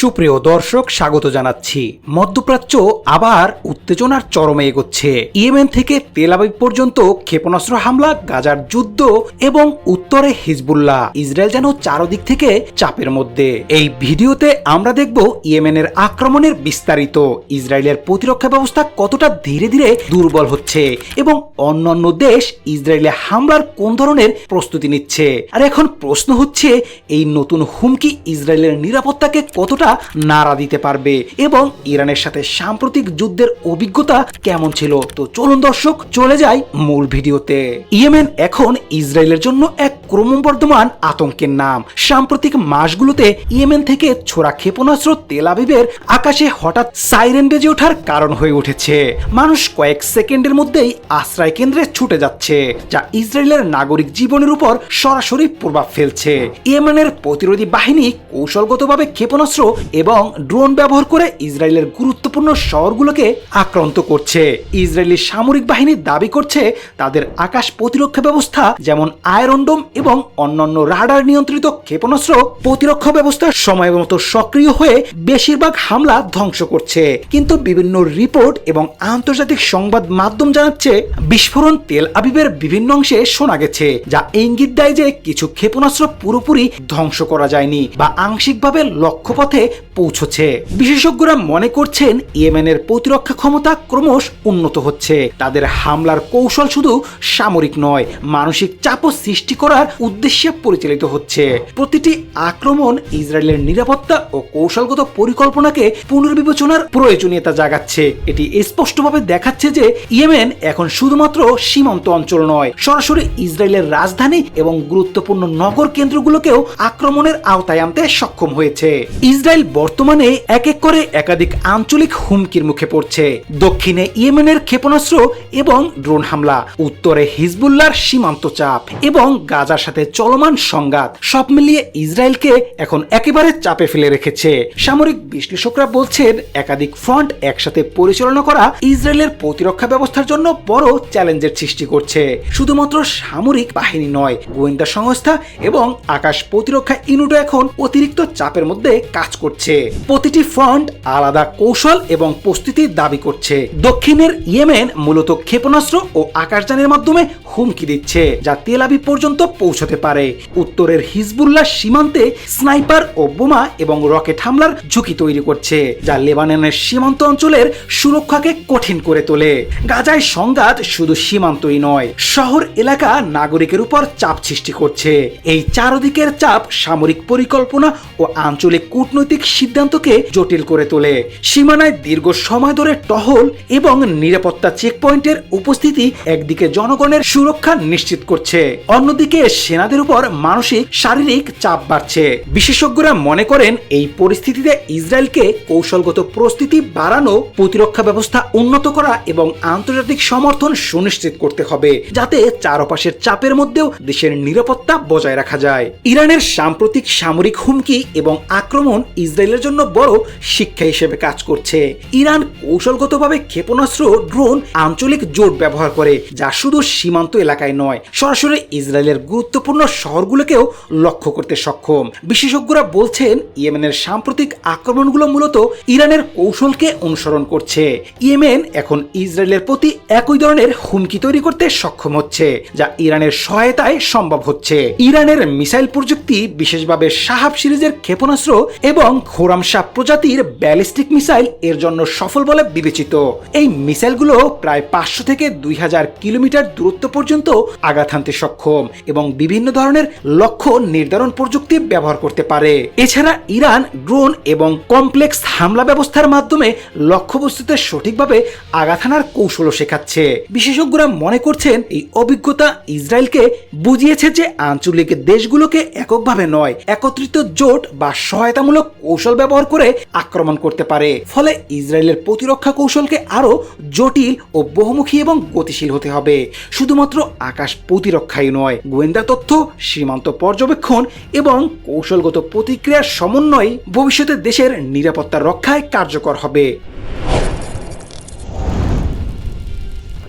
সুপ্রিয় দর্শক, স্বাগত জানাচ্ছি। মধ্যপ্রাচ্য আবার উত্তেজনার চরমে এগোচ্ছে। ইয়েমেন থেকে তেলাবিব পর্যন্ত ক্ষেপণাস্ত্র হামলা, গাজার যুদ্ধ এবং উত্তরে হিজবুল্লাহ। ইসরায়েল যেন চারদিক থেকে চাপের মধ্যে। এই ভিডিওতে আমরা দেখব ইয়েমেনের আক্রমণের বিস্তারিত। ইসরায়েলের প্রতিরক্ষা ব্যবস্থা কতটা ধীরে ধীরে দুর্বল হচ্ছে এবং অন্যান্য দেশ ইসরায়েলে হামলার কোন ধরনের প্রস্তুতি নিচ্ছে? আর এখন প্রশ্ন হচ্ছে, এই নতুন হুমকি ইসরায়েলের নিরাপত্তাকে কতটা নাড়া দিতে পারবে। এবং ইরানের সাথে সাম্প্রতিক যুদ্ধের অভিজ্ঞতা কেমন ছিল? তো চলুন দর্শক, চলে যাই মূল ভিডিওতে। ইয়েমেন এখন ইসরায়েলের জন্য এক ক্রমবর্ধমান আতঙ্কের নাম। সাম্প্রতিক মাসগুলোতে ইয়েমেন থেকে ছোড়া ক্ষেপণাস্ত্র তেল আবিবের আকাশে হঠাৎ সাইরেন বেজে ওঠার কারণ হয়ে উঠেছে। মানুষ কয়েক সেকেন্ডের মধ্যেই আশ্রয় কেন্দ্রে ছুটে যাচ্ছে, যা ইসরায়েলের নাগরিক জীবনের উপর সরাসরি প্রভাব ফেলছে। ইয়েমেনের প্রতিরোধী বাহিনী কৌশলগতভাবে ক্ষেপণাস্ত্র এবং ড্রোন ব্যবহার করে ইসরায়েলের গুরুত্বপূর্ণ শহরগুলোকে আক্রান্ত করছে। ইসরায়েলি সামরিক বাহিনী দাবি করছে তাদের আকাশ প্রতিরক্ষা ব্যবস্থা, যেমন আয়রনডোম এবং অন্যান্য রাডার নিয়ন্ত্রিত ক্ষেপণাস্ত্র প্রতিরক্ষা ব্যবস্থা সময় মতো সক্রিয় হয়ে বেশিরভাগ হামলা ধ্বংস করছে। কিন্তু বিভিন্ন রিপোর্ট এবং আন্তর্জাতিক সংবাদ মাধ্যম জানাচ্ছে, বিস্ফোরণ তেল আবিবের বিভিন্ন অংশে শোনা গেছে, যা ইঙ্গিত দেয় যে কিছু ক্ষেপণাস্ত্র পুরোপুরি ধ্বংস করা যায়নি বা আংশিকভাবে লক্ষ্যপথে পৌঁছচ্ছে। বিশেষজ্ঞরা মনে করছেন ইয়েমেনের প্রতিরক্ষা ক্ষমতা ক্রমশ উন্নত হচ্ছে। তাদের হামলার কৌশল শুধু সামরিক নয়, মানসিক চাপও সৃষ্টি করার উদ্দেশ্যে পরিচালিত হচ্ছে। প্রতিটি আক্রমণ ইসরায়েলের নিরাপত্তা ও কৌশলগত পরিকল্পনাকে পুনর্বিবেচনার প্রয়োজনীয়তা জাগাচ্ছে। এটি স্পষ্টভাবে দেখাচ্ছে যে ইয়েমেন এখন শুধুমাত্র সীমান্ত অঞ্চল নয়, সরাসরি ইসরায়েলের রাজধানী এবং গুরুত্বপূর্ণ নগর কেন্দ্রগুলোকেও আক্রমণের আওতায় আনতে সক্ষম হয়েছে। ইসরায়েল বর্তমানে এক এক করে একাধিক আঞ্চলিক হুমকির মুখে পড়ছে। দক্ষিণে ইয়েমেনের ক্ষেপণাস্ত্র এবং ড্রোন হামলা, উত্তরে হিজবুল্লার সীমান্ত চাপ এবং গাজার সাথে চলমান সংঘাত, সব মিলিয়ে ইসরায়েলকে এখন একেবারে চাপে ফেলে রেখেছে। সামরিক বিশ্লেষকরা বলছেন, একাধিক ফ্রন্ট একসাথে পরিচালনা করা ইসরায়েলের প্রতিরক্ষা ব্যবস্থার জন্য বড় চ্যালেঞ্জের সৃষ্টি করছে। শুধুমাত্র সামরিক বাহিনী নয়, গোয়েন্দা সংস্থা এবং আকাশ প্রতিরক্ষা ইউনিটও এখন অতিরিক্ত চাপের মধ্যে কাজ করছে। প্রতিটি ফ্রন্ট আলাদা কৌশল এবং প্রস্তুতি দাবি করছে। দক্ষিণের ইয়েমেন মূলত ক্ষেপণাস্ত্র ও আকাশযানের মাধ্যমে হুমকি দিচ্ছে, যা তেলাবি পর্যন্ত পৌঁছতে পারে। উত্তরের হিজবুল্লাহ সীমান্তে স্নাইপার ও বোমা এবং রকেট হামলার ঝুঁকি তৈরি করছে, যা লেবাননের সীমান্ত অঞ্চলের সুরক্ষাকে কঠিন করে তোলে। গাজায় সংঘাত শুধু সীমান্তই নয়, শহর, এলাকা নাগরিকের উপর চাপ সৃষ্টি করছে। এই চারদিকের চাপ সামরিক পরিকল্পনা ও আঞ্চলিক কূটনৈতিক সিদ্ধান্তকে জটিল করে তোলে। সীমানায় দীর্ঘ সময় ধরে টহল এবং নিরাপত্তা চেকপয়েন্টের উপস্থিতি একদিকে জনগণের সুরক্ষা নিশ্চিত করছে, অন্যদিকে সেনাদের উপর মানসিক, শারীরিক চাপ বাড়ছে। বিশেষজ্ঞরা মনে করেন, এই পরিস্থিতিতে ইসরায়েলকে কৌশলগত প্রস্তুতি বাড়ানো, প্রতিরক্ষা ব্যবস্থা উন্নত করা এবং আন্তর্জাতিক সমর্থন সুনিশ্চিত করতে হবে, যাতে চারপাশের চাপের মধ্যেও দেশের নিরাপত্তা বজায় রাখা যায়। ইরানের সাম্প্রতিক সামরিক হুমকি এবং আক্রমণ ইসরায়েলের জন্য বড় শিক্ষা হিসেবে কাজ করছে। ইরান কৌশলগতভাবে ক্ষেপণাস্ত্র, ড্রোন, আঞ্চলিক জোট ব্যবহার করে, যা শুধু সীমান্ত এলাকায় নয়, সরাসরি ইসরায়েলের গুরুত্বপূর্ণ শহরগুলোকেও লক্ষ্য করতে সক্ষম। বিশেষজ্ঞরা বলছেন, ইয়েমেনের সাম্প্রতিক আক্রমণগুলো মূলত ইরানের কৌশলকে অনুসরণ করছে। ইয়েমেন এখন ইসরায়েলের প্রতি একই ধরনের হুমকি তৈরি করতে সক্ষম হচ্ছে, যা ইরানের সহায়তায় সম্ভব হচ্ছে। ইরানের মিসাইল প্রযুক্তি, বিশেষভাবে সাহাব সিরিজের ক্ষেপণাস্ত্র এবং খোরামশাহ প্রজাতির ব্যালিস্টিক মিসাইল এর জন্য সফল বলে বিবেচিত। এই মিসাইলগুলো প্রায় পাঁচশো থেকে দুই হাজার কিলোমিটার দূরত্ব পর্যন্ত আঘাত হানতে সক্ষম এবং বিভিন্ন ধরনের লক্ষ্য নির্ধারণ প্রযুক্তি ব্যবহার করতে পারে। এছাড়া ইরান ড্রোন এবং কমপ্লেক্স হামলা ব্যবস্থার মাধ্যমে লক্ষ্যবস্তুতে সঠিকভাবে আঘাত হানার কৌশলও শেখাচ্ছে। বিশেষজ্ঞরা মনে করছেন এই অভিজ্ঞতা ইসরায়েলকে বুঝিয়েছে যে আঞ্চলিক দেশগুলোকে এককভাবে নয়, একত্রিত জোট বা সহায়তামূলক কৌশল ব্যবহার করে আক্রমণ করতে পারে। ফলে ইসরায়েলের প্রতিরক্ষা কৌশলকে আরও জটিল ও বহুমুখী এবং গতিশীল হতে হবে। শুধুমাত্র আকাশ প্রতিরক্ষাই নয়, গোয়েন্দা তথ্য, সীমান্ত পর্যবেক্ষণ এবং কৌশলগত প্রতিক্রিয়ার সমন্বয় ভবিষ্যতে দেশের নিরাপত্তা রক্ষায় কার্যকর হবে।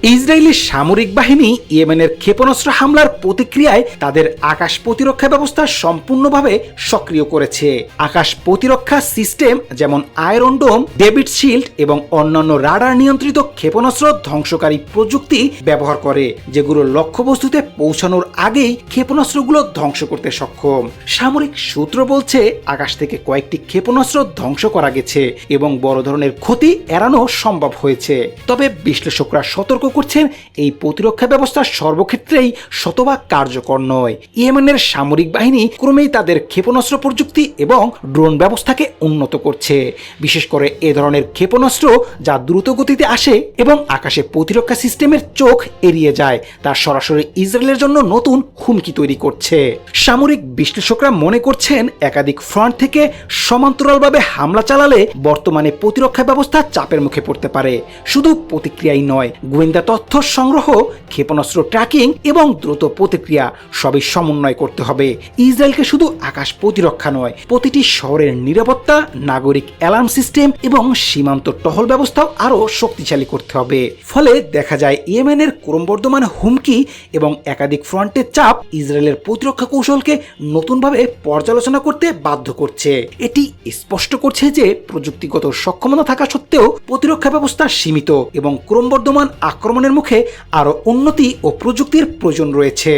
ইসরায়েলি সামরিক বাহিনী ইয়েমেনের ক্ষেপণাস্ত্র হামলার প্রতিক্রিয়ায় তাদের আকাশ প্রতিরক্ষা ব্যবস্থা সম্পূর্ণভাবে সক্রিয় করেছে। আকাশ প্রতিরক্ষা সিস্টেম যেমন আয়রন ডোম, ডেভিড শিল্ড এবং অন্যান্য রাডার নিয়ন্ত্রিত ক্ষেপণাস্ত্র ধ্বংসকারী প্রযুক্তি ব্যবহার করে, যেগুলো লক্ষ্যবস্তুতে পৌঁছানোর আগেই ক্ষেপণাস্ত্রগুলো ধ্বংস করতে সক্ষম। সামরিক সূত্র বলছে, আকাশ থেকে কয়েকটি ক্ষেপণাস্ত্র ধ্বংস করা গেছে এবং বড় ধরনের ক্ষতি এড়ানো সম্ভব হয়েছে। তবে বিশ্লেষকরা সতর্ক করছেন, এই প্রতিরক্ষা ব্যবস্থা সর্বক্ষেত্রেই শতভাগ কার্যকর নয়। ইয়েমেনের সামরিক বাহিনী ক্রমেই তাদের ক্ষেপণাস্ত্র প্রযুক্তি এবং ড্রোন ব্যবস্থাকে উন্নত করছে। বিশেষ করে এ ধরনের ক্ষেপণাস্ত্র যা দ্রুত গতিতে আসে এবং আকাশে প্রতিরক্ষা সিস্টেমের চোখ এড়িয়ে যায়, তা সরাসরি ইসরায়েলের জন্য নতুন হুমকি তৈরি করছে। সামরিক বিশ্লেষকরা মনে করছেন, একাধিক ফ্রন্ট থেকে সমান্তরালভাবে হামলা চালালে বর্তমানে প্রতিরক্ষা ব্যবস্থা চাপের মুখে পড়তে পারে। শুধু প্রতিক্রিয়াই নয় গোয়েন্দা তথ্য সংগ্রহ, ক্ষেপণাস্ত্র ট্র্যাকিং এবং দ্রুত প্রতিক্রিয়া সবই সমন্বয় করতে হবে। ইসরায়েলকে শুধু আকাশ প্রতিরক্ষা নয়, প্রতিটি শহরের নিরাপত্তা, নাগরিক অ্যালার্ম সিস্টেম এবং সীমান্ত টহল ব্যবস্থাও আরও শক্তিশালী করতে হবে। ফলে দেখা যায় ইয়েমেনের ক্রমবর্ধমান হুমকি এবং একাধিক ফ্রন্টের চাপ ইসরায়েলের প্রতিরক্ষা কৌশলকে নতুনভাবে পর্যালোচনা করতে বাধ্য করছে। এটি স্পষ্ট করছে যে প্রযুক্তিগত সক্ষমতা থাকা সত্ত্বেও প্রতিরক্ষা ব্যবস্থা সীমিত এবং ক্রমবর্ধমান আক্রমণের মুখে আরও উন্নতি ও প্রযুক্তির প্রয়োজন রয়েছে।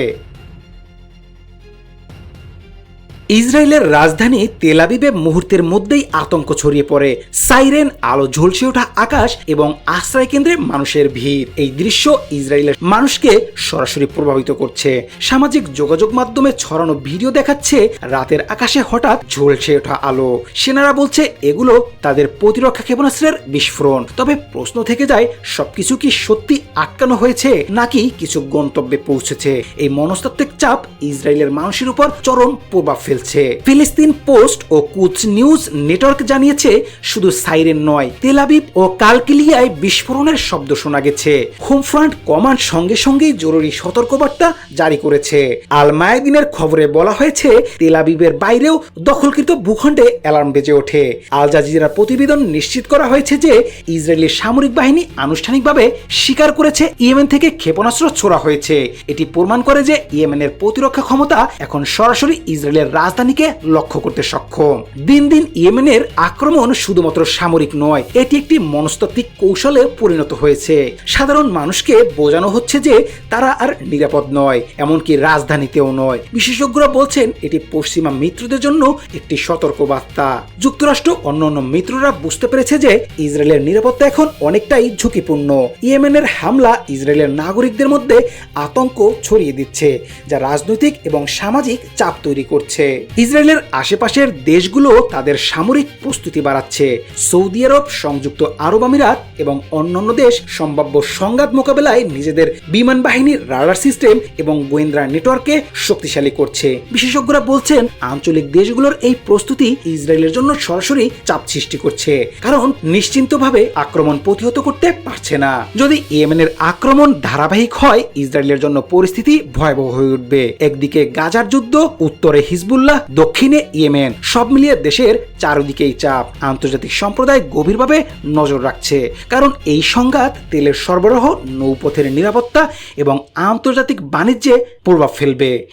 ইসরায়েলের রাজধানী তেলাবিবে মুহূর্তের মধ্যেই আতঙ্ক ছড়িয়ে পড়ে। সাইরেন, আলো ঝলসে ওঠা আকাশ এবং আশ্রয় কেন্দ্রে মানুষের ভিড়। এই দৃশ্য ইসরায়েলের মানুষকে সরাসরি প্রভাবিত করছে। সামাজিক যোগাযোগ মাধ্যমে ছড়ানো ভিডিও দেখাচ্ছে রাতের আকাশে হঠাৎ ঝলসে ওঠা আলো। সেনারা বলছে এগুলো তাদের প্রতিরক্ষা ক্ষেপণাস্ত্রের বিস্ফোরণ। তবে প্রশ্ন থেকে যায়, সবকিছু কি সত্যি আটকানো হয়েছে নাকি কিছু গন্তব্যে পৌঁছেছে? এই মনস্তাত্ত্বিক চাপ ইসরায়েলের মানুষের উপর চরম প্রভাব ফেলছে। ফিলিস্তিন পোস্ট ও কুচ নিউজ নেটওয়ার্ক জানিয়েছে, শুধু সাইরেন নয় তেলাবিব ও কালকিলিয়ায় বিস্ফোরণের শব্দ শোনা গেছে। হোম ফ্রন্ট কমান্ড সঙ্গে সঙ্গেই জরুরি সতর্কবার্তা জারি করেছে। আল মায়েদিনের খবরে বলা হয়েছে তেলাবিবের বাইরেও দখলকৃত ভূখণ্ডে অ্যালার্ম বেজে ওঠে। আল জাজিরার প্রতিবেদন নিশ্চিত করা হয়েছে যে, ইসরায়েলি সামরিক বাহিনী আনুষ্ঠানিকভাবে স্বীকার করেছে ইয়েমেন থেকে ক্ষেপণাস্ত্র ছোড়া হয়েছে। এটি প্রমাণ করে যে ইয়েমেনের প্রতিরক্ষা ক্ষমতা এখন সরাসরি ইসরায়েলের রাজধানীকে লক্ষ্য করতে সক্ষম। দিন দিন ইয়েমেনের আক্রমণ শুধুমাত্র সামরিক নয়, এটি একটি মনস্তাত্ত্বিক কৌশলে পরিণত হয়েছে। সাধারণ মানুষকে বোঝানো হচ্ছে যে তারা আর নিরাপদ নয়, এমনকি রাজধানীতেও নয়। বিশেষজ্ঞরা বলছেন, এটি পশ্চিমা মিত্রদের জন্য একটি সতর্ক বার্তা যুক্তরাষ্ট্র অন্যান্য মিত্ররা বুঝতে পেরেছে যে ইসরায়েলের নিরাপত্তা এখন অনেকটাই ঝুঁকিপূর্ণ। ইয়েমেনের হামলা ইসরায়েলের নাগরিকদের মধ্যে আতঙ্ক ছড়িয়ে দিচ্ছে, যা রাজনৈতিক এবং সামাজিক চাপ তৈরি করছে। ইসরায়েলের আশেপাশের দেশগুলো তাদের সামরিক প্রস্তুতি বাড়াচ্ছে। সৌদি আরব, সংযুক্ত আরব আমিরাত এবং অন্যান্য দেশ সম্ভাব্য সংঘাত মোকাবেলায় নিজেদের বিমান বাহিনীর রাডার সিস্টেম এবং গোয়েন্দা নেটওয়ার্ককে শক্তিশালী করছে। বিশেষজ্ঞরা বলছেন, আঞ্চলিক দেশগুলোর এই প্রস্তুতি ইসরায়েলের জন্য সরাসরি চাপ সৃষ্টি করছে, কারণ নিশ্চিন্তভাবে আক্রমণ প্রতিহত করতে পারছে না। যদি ইয়েমেনের আক্রমণ ধারাবাহিক হয়, ইসরায়েলের জন্য পরিস্থিতি ভয়াবহ হয়ে উঠবে। একদিকে গাজার যুদ্ধ, উত্তরে হিজবুল্লাহ দক্ষিণে ইয়েমেন। সব মিলিয়ে দেশের চারদিকেই চাপ। আন্তর্জাতিক সম্প্রদায় গভীরভাবে নজর রাখছে। কারণ এই সংঘাত তেলের সরবরাহ, নৌপথের নিরাপত্তা এবং আন্তর্জাতিক বাণিজ্যে প্রভাব ফেলবে।